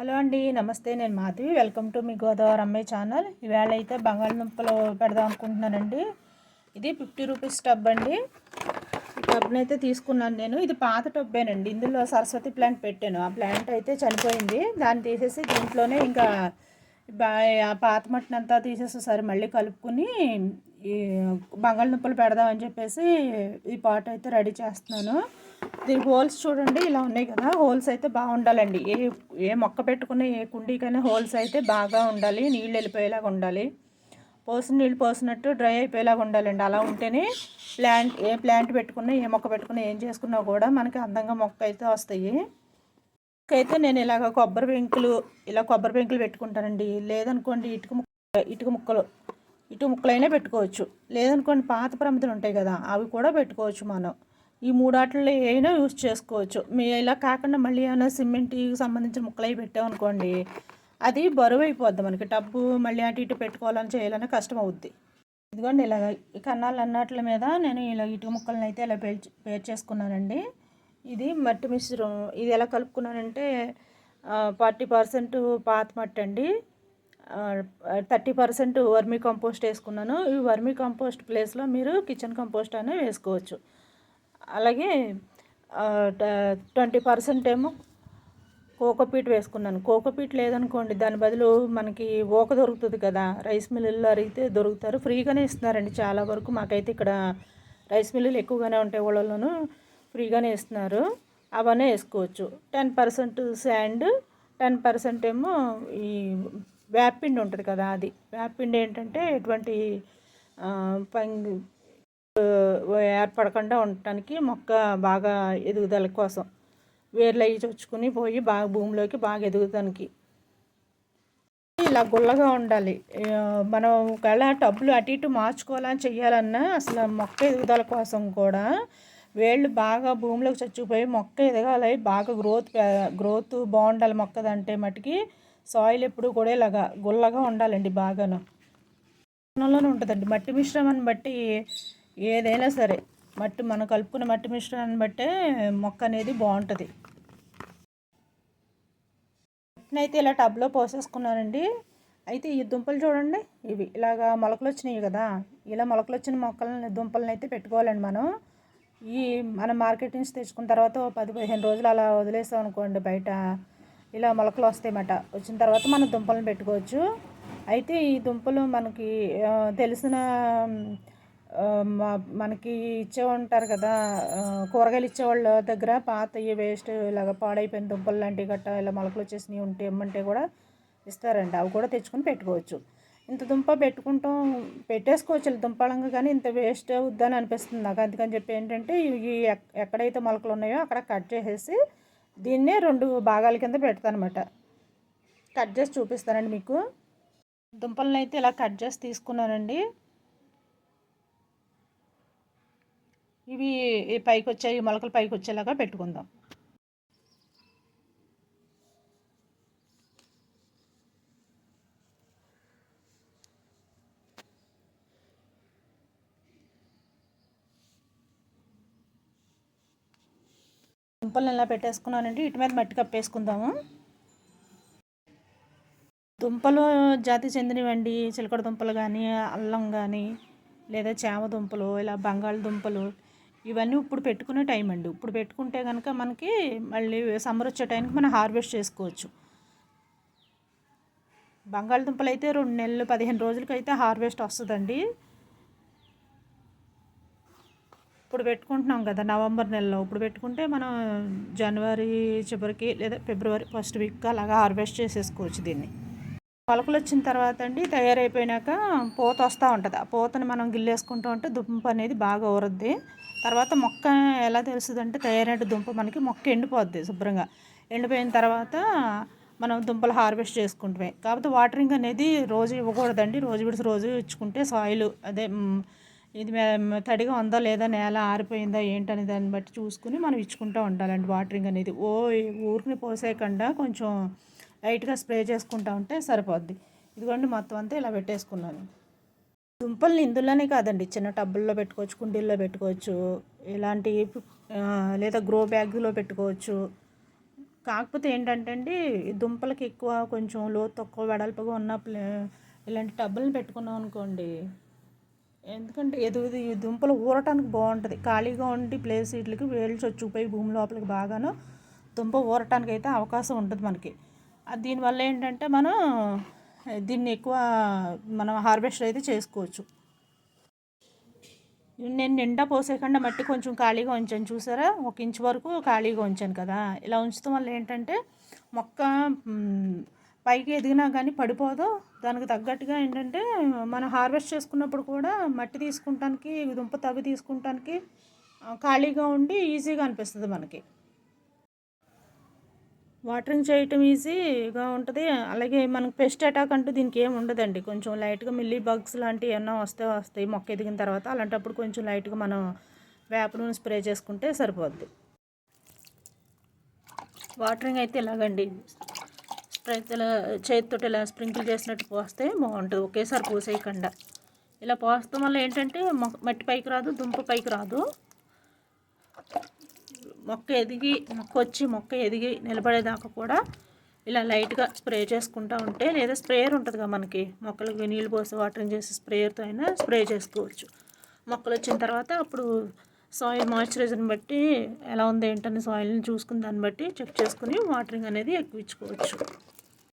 Hello అండి నమస్తే. నేను మాధవి. వెల్కమ్ టు మీ గోదావరి అమ్మాయి ఛానల్. ఈవేళ అయితే బంగాళదుంపలు పెడదాం అనుకుంటున్నానండి. ఇది ఫిఫ్టీ రూపీస్ టబ్ అండి. ఈ టబ్ని అయితే తీసుకున్నాను నేను. ఇది పాత టబ్బేనండి. ఇందులో సరస్వతి ప్లాంట్ పెట్టాను. ఆ ప్లాంట్ అయితే చనిపోయింది. దాన్ని తీసేసి దీంట్లోనే ఇంకా ఆ పాత మట్టినంతా అంతా తీసేసి మళ్ళీ కలుపుకుని ఈ బంగాళదుంపలు పెడదామని చెప్పేసి ఈ పాట్ అయితే రెడీ చేస్తున్నాను. దీని హోల్స్ చూడండి ఇలా ఉన్నాయి కదా. హోల్స్ అయితే బాగుండాలండి. ఏ ఏ మొక్క పెట్టుకున్న ఏ కుండీకైనా హోల్స్ అయితే బాగా ఉండాలి నీళ్ళు వెళ్ళిపోయేలాగా ఉండాలి. పోసిన నీళ్ళు పోసినట్టు డ్రై అయిపోయేలాగా ఉండాలండి. అలా ఉంటేనే ప్లాంట్ ఏ ప్లాంట్ పెట్టుకున్నా ఏ మొక్క పెట్టుకున్నా ఏం చేసుకున్నా కూడా మనకి అందంగా మొక్క అయితే వస్తాయి. అయితే నేను ఇలాగ కొబ్బరి పెంకులు ఇలా కొబ్బరి పెంకులు పెట్టుకుంటానండి. లేదనుకోండి ఇటుక ముక్క ఇటుక ముక్కలు ఇటు ముక్కలైనా పెట్టుకోవచ్చు. లేదనుకోండి పాత ప్రమిదలు ఉంటాయి కదా అవి కూడా పెట్టుకోవచ్చు మనం. ఈ మూడాట్లలో ఏమైనా యూస్ చేసుకోవచ్చు. మీ ఇలా కాకుండా మళ్ళీ ఏమైనా సిమెంట్కి సంబంధించిన ముక్కలు పెట్టామనుకోండి అది బరువు అయిపోద్ది మనకి. డబ్బు మళ్ళీ అటు ఇటు పెట్టుకోవాలని చేయాలని కష్టం అవుద్ది. ఇదిగోండి ఇలాగ ఈ కన్నాలు అన్నట్ల మీద నేను ఇలా ఇటుక ముక్కలను అయితే ఇలా పేర్చి పేర్ చేసుకున్నానండి ఇది మట్టి మిశ్రమం ఇది ఎలా కలుపుకున్నానంటే ఫార్టీ పర్సెంట్ పాత మట్టి అండి థర్టీ పర్సెంట్ వర్మీ కంపోస్ట్ వేసుకున్నాను. ఈ వర్మీ కంపోస్ట్ ప్లేస్లో మీరు కిచెన్ కంపోస్ట్ అనే వేసుకోవచ్చు. అలాగే ట్వంటీ పర్సెంట్ ఏమో కోకోపీట్ వేసుకున్నాను. కోకోపీట్ లేదనుకోండి దాని బదులు మనకి ఓక దొరుకుతుంది కదా రైస్ మిల్లుల్లో అడిగితే దొరుకుతారు. ఫ్రీగానే ఇస్తున్నారండి చాలా వరకు. మాకైతే ఇక్కడ రైస్ మిల్లులు ఎక్కువగానే ఉంటాయి ఊళ్ళలోనూ ఫ్రీగానే ఇస్తున్నారు. అవన్నీ వేసుకోవచ్చు. Ten percent sand ten percent ఏమో ఈ వేపిండి ఉంటుంది కదా అది. వేపిండి ఏంటంటే ఎటువంటి పంగి ఏర్పడకుండా ఉండటానికి మొక్క బాగా ఎదుగుదల కోసం. వేర్లు అవి చొచ్చుకుని పోయి బాగా భూమిలోకి బాగా ఎదుగుతానికి. ఇలా గుల్లగా ఉండాలి. మనం ఒకవేళ టబ్బులు అటు ఇటు మార్చుకోవాలని చెయ్యాలన్నా అసలు మొక్క ఎదుగుదల కోసం కూడా వేళ్ళు బాగా భూమిలోకి చచ్చిపోయి మొక్క ఎదగాలి బాగా గ్రోత్ గ్రోత్ బాగుండాలి మొక్కదంటే మటుకి సాయిల్ ఎప్పుడు కూడా ఇలాగా గుల్లగా ఉండాలండి బాగాను. మిశ్రమంలోనే ఉంటుందండి. మట్టి మిశ్రమాన్ని బట్టి ఏదైనా సరే మట్టి మనం కలుపుకున్న మట్టి మిశ్రమాన్ని బట్టే మొక్క అనేది బాగుంటుంది. అయితే ఇలా టబ్లో పోసేసుకున్నానండి. అయితే ఈ దుంపలు చూడండి. ఇవి ఇలాగా మొలకలు వచ్చినాయి కదా. ఇలా మొలకలు వచ్చిన మొక్కలని దుంపలను అయితే పెట్టుకోవాలండి మనం. ఈ మనం మార్కెట్ నుంచి తెచ్చుకున్న తర్వాత పది పదిహేను రోజులు అలా వదిలేసాం అనుకోండి బయట ఇలా మొలకలు వస్తాయన్నమాట. వచ్చిన తర్వాత మనం దుంపలను పెట్టుకోవచ్చు. అయితే ఈ దుంపలు మనకి తెలిసిన మనకి ఇచ్చే ఉంటారు కదా కూరగాయలు ఇచ్చేవాళ్ళ దగ్గర పాత వేస్ట్ ఇలాగ పాడైపోయిన దుంపలు లాంటివి గట్ట ఇలా మొలకలు వచ్చేసినవి ఉంటే ఇమ్మంటే కూడా ఇస్తారండి. అవి కూడా తెచ్చుకొని పెట్టుకోవచ్చు. ఇంత దుంప పెట్టుకుంటాం పెట్టేసుకోవచ్చు ఇలా దుంపలంగా కానీ ఇంత వేస్ట్ అవుద్దని అనిపిస్తుంది నాకు. అందుకని చెప్పి ఏంటంటే ఇవి ఎక్- ఎక్కడైతే మొలకలు ఉన్నాయో అక్కడ కట్ చేసేసి దీన్నే రెండు భాగాల కింద పెడతానమాట. కట్ చేసి చూపిస్తానండి మీకు. దుంపలను అయితే ఇలా కట్ చేసి తీసుకున్నానండి. ఇవి పైకి వచ్చాయి మొలకలు పైకి వచ్చేలాగా పెట్టుకుందాం. దుంపలను ఇలా పెట్టేసుకున్నానండి ఇటు మీద మట్టి కప్పేసుకుందాము. దుంపలు జాతి చెందినవండి చిలకడ దుంపలు కానీ అల్లం కానీ లేదా చేమ దుంపలు ఇలా బంగాళదుంపలు ఇవన్నీ ఇప్పుడు పెట్టుకునే టైం అండి. ఇప్పుడు పెట్టుకుంటే కనుక మనకి మళ్ళీ సమ్మర్ వచ్చే టైంకి మనం హార్వెస్ట్ చేసుకోవచ్చు. బంగాళదుంపలు అయితే రెండు నెలలు పదిహేను రోజులకైతే హార్వెస్ట్ వస్తుందండి. ఇప్పుడు పెట్టుకుంటున్నాం కదా నవంబర్ నెలలో. ఇప్పుడు పెట్టుకుంటే మనం జనవరి చివరికి లేదా ఫిబ్రవరి ఫస్ట్ వీక్ అలాగా హార్వెస్ట్ చేసేసుకోవచ్చు దీన్ని. మొలకలు వచ్చిన తర్వాత అండి తయారైపోయినాక పూత వస్తూ ఉంటుంది. ఆ పూతని మనం గిల్లేసుకుంటూ ఉంటే దుంప అనేది బాగా ఊరద్ది. తర్వాత మొక్క ఎలా తెలుస్తుందంటే తయారైన దుంప మనకి మొక్క ఎండిపోద్ది శుభ్రంగా. ఎండిపోయిన తర్వాత మనం దుంపలు హార్వెస్ట్ చేసుకుంటామే. కాకపోతే వాటరింగ్ అనేది రోజు ఇవ్వకూడదండి. రోజు విడిచి రోజు ఇచ్చుకుంటే సాయిల్ అదే ఇది మే- తడిగా ఉందా లేదా నేల ఆరిపోయిందా ఏంటనే దాన్ని బట్టి చూసుకుని మనం ఇచ్చుకుంటూ ఉండాలండి వాటరింగ్ అనేది. ఓ ఊరిని పోసేయకుండా కొంచెం లైట్గా స్ప్రే చేసుకుంటా ఉంటే సరిపోద్ది. ఇదిగోండి మొత్తం అంతా ఇలా పెట్టేసుకున్నాను. దుంపల్ని ఇందులోనే కాదండి చిన్న టబ్బుల్లో పెట్టుకోవచ్చు కుండీల్లో పెట్టుకోవచ్చు ఇలాంటి లేదా గ్రో బ్యాగ్లో పెట్టుకోవచ్చు. కాకపోతే ఏంటంటే అండి దుంపలకి ఎక్కువ కొంచెం లోతు తక్కువ వెడల్పుగా ఉన్న ప్లే ఇలాంటి టబ్బులను పెట్టుకున్నాం అనుకోండి ఎందుకంటే ఎదు ఈ దుంపలు ఊరటానికి బాగుంటుంది. ఖాళీగా ఉండి ప్లేస్ వీటికి వేల్చి చొచ్చుకుపోయి భూమి లోపలికి బాగాను దుంప ఊరటానికి అయితే అవకాశం ఉంటుంది మనకి. దీనివల్ల ఏంటంటే మనం దీన్ని ఎక్కువ మనం హార్వెస్ట్ అయితే చేసుకోవచ్చు. నేను నిండా పోసేయకుండా మట్టి కొంచెం ఖాళీగా ఉంచాను చూసారా? ఒక ఇంచు వరకు ఖాళీగా ఉంచాను కదా. ఇలా ఉంచడం వల్ల ఏంటంటే మొక్క పైకి ఎదిగినా కానీ పడిపోదు. దానికి తగ్గట్టుగా ఏంటంటే మనం హార్వెస్ట్ చేసుకున్నప్పుడు కూడా మట్టి తీసుకుంటానికి దుంప తవ్వి తీసుకుంటానికి ఖాళీగా ఉండి ఈజీగా అనిపిస్తుంది మనకి. వాటరింగ్ చేయటం ఈజీగా ఉంటుంది. అలాగే మనకు పెస్ట్ అటాక్ అంటూ దీనికి ఏమి ఉండదండి. కొంచెం లైట్గా మిల్లీ బగ్స్ లాంటివి ఏమన్నా వస్తే వస్తాయి మొక్క ఎదిగిన తర్వాత. అలాంటప్పుడు కొంచెం లైట్గా మనం వేప నూనె స్ప్రే చేసుకుంటే సరిపోద్ది. వాటరింగ్ అయితే ఇలాగండి స్ప్రే ఇలా చేతితో ఇలా స్ప్రింకిల్ చేసినట్టు పోస్తే బాగుంటుంది. ఒకేసారి పోసేయకుండా. ఇలా పోస్తాం వల్ల ఏంటంటే మట్టి పైకి రాదు దుంప పైకి రాదు. మొక్క ఎదిగి మొక్క వచ్చి మొక్క ఎదిగి నిలబడేదాకా కూడా ఇలా లైట్గా స్ప్రే చేసుకుంటూ ఉంటే లేదా స్ప్రేయర్ ఉంటుందిగా మనకి. మొక్కలకు నీళ్ళు పోసి వాటరింగ్ చేసి స్ప్రేయర్తో అయినా స్ప్రే చేసుకోవచ్చు. మొక్కలు వచ్చిన తర్వాత అప్పుడు సాయిల్ మాయిశ్చరైజర్ని బట్టి ఎలా ఉంది ఏంటని సాయిల్ని చూసుకుని దాన్ని బట్టి చెక్ చేసుకుని వాటరింగ్ అనేది ఎక్కువ ఇచ్చుకోవచ్చు.